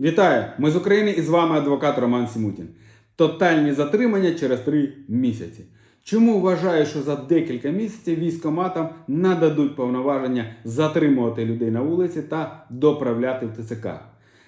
Вітаю! Ми з України і з вами адвокат Роман Сімутін. Тотальні затримання через три місяці. Чому вважаю, що за декілька місяців військоматам нададуть повноваження затримувати людей на вулиці та доправляти в ТЦК?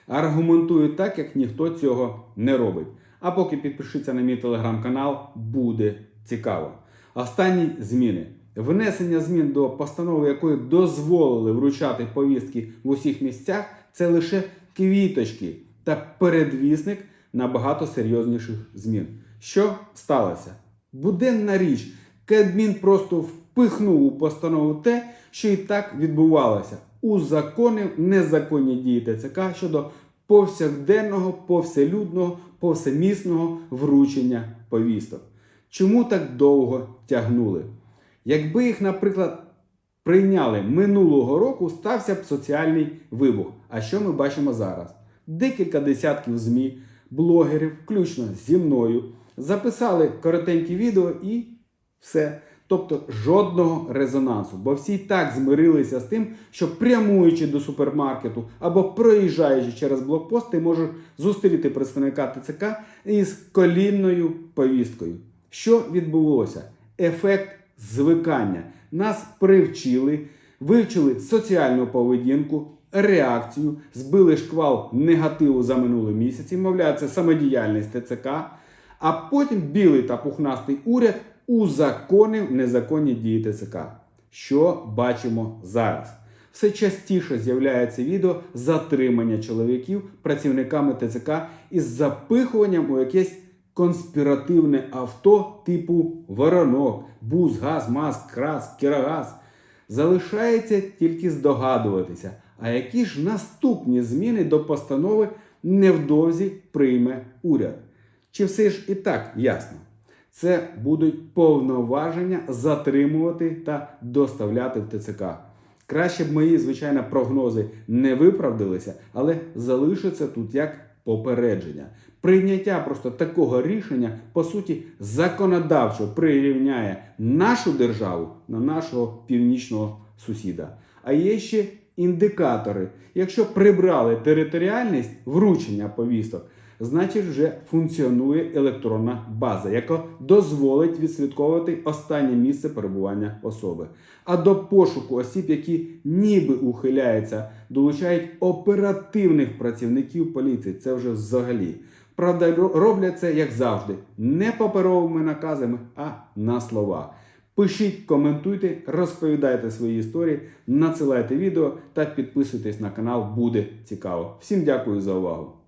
Аргументую так, як ніхто цього не робить. А поки підпишіться на мій телеграм-канал, буде цікаво. Останні зміни. Внесення змін до постанови, якої дозволили вручати повістки в усіх місцях, це лише квіточки та передвісник набагато серйозніших змін. Що сталося? Буденна річ, Кабмін просто впихнув у постанову те, що і так відбувалося. Узаконив незаконні дії ТЦК щодо повсякденного, повселюдного, повсемісного вручення повісток. Чому так довго тягнули? Якби їх, наприклад, прийняли минулого року, стався б соціальний вибух. А що ми бачимо зараз? Декілька десятків ЗМІ, блогерів, включно зі мною, записали коротенькі відео і все. Тобто жодного резонансу, бо всі так змирилися з тим, що прямуючи до супермаркету або проїжджаючи через блокпост, ти можеш зустріти представника ТЦК із колінною повісткою. Що відбулося? Ефект звикання. Нас привчили, вивчили соціальну поведінку, реакцію, збили шквал негативу за минулі місяці, мовляв, це самодіяльність ТЦК. А потім білий та пухнастий уряд узаконив незаконні дії ТЦК. Що бачимо зараз? Все частіше з'являється відео затримання чоловіків працівниками ТЦК із запихуванням у якесь конспіративне авто типу Воронок, Буз, Газ, Маз, Крас, Кірогаз. Залишається тільки здогадуватися, а які ж наступні зміни до постанови невдовзі прийме уряд. Чи все ж і так ясно? Це будуть повноваження затримувати та доставляти в ТЦК. Краще б мої, звичайно, прогнози не виправдалися, але залишиться тут як попередження. Прийняття просто такого рішення, по суті, законодавчо прирівняє нашу державу на нашого північного сусіда. А є ще індикатори. Якщо прибрали територіальність вручення повісток, значить вже функціонує електронна база, яка дозволить відслідковувати останнє місце перебування особи. А до пошуку осіб, які ніби ухиляються, долучають оперативних працівників поліції. Це вже взагалі. Правда, роблять це, як завжди, не паперовими наказами, а на словах. Пишіть, коментуйте, розповідайте свої історії, надсилайте відео та підписуйтесь на канал, буде цікаво. Всім дякую за увагу!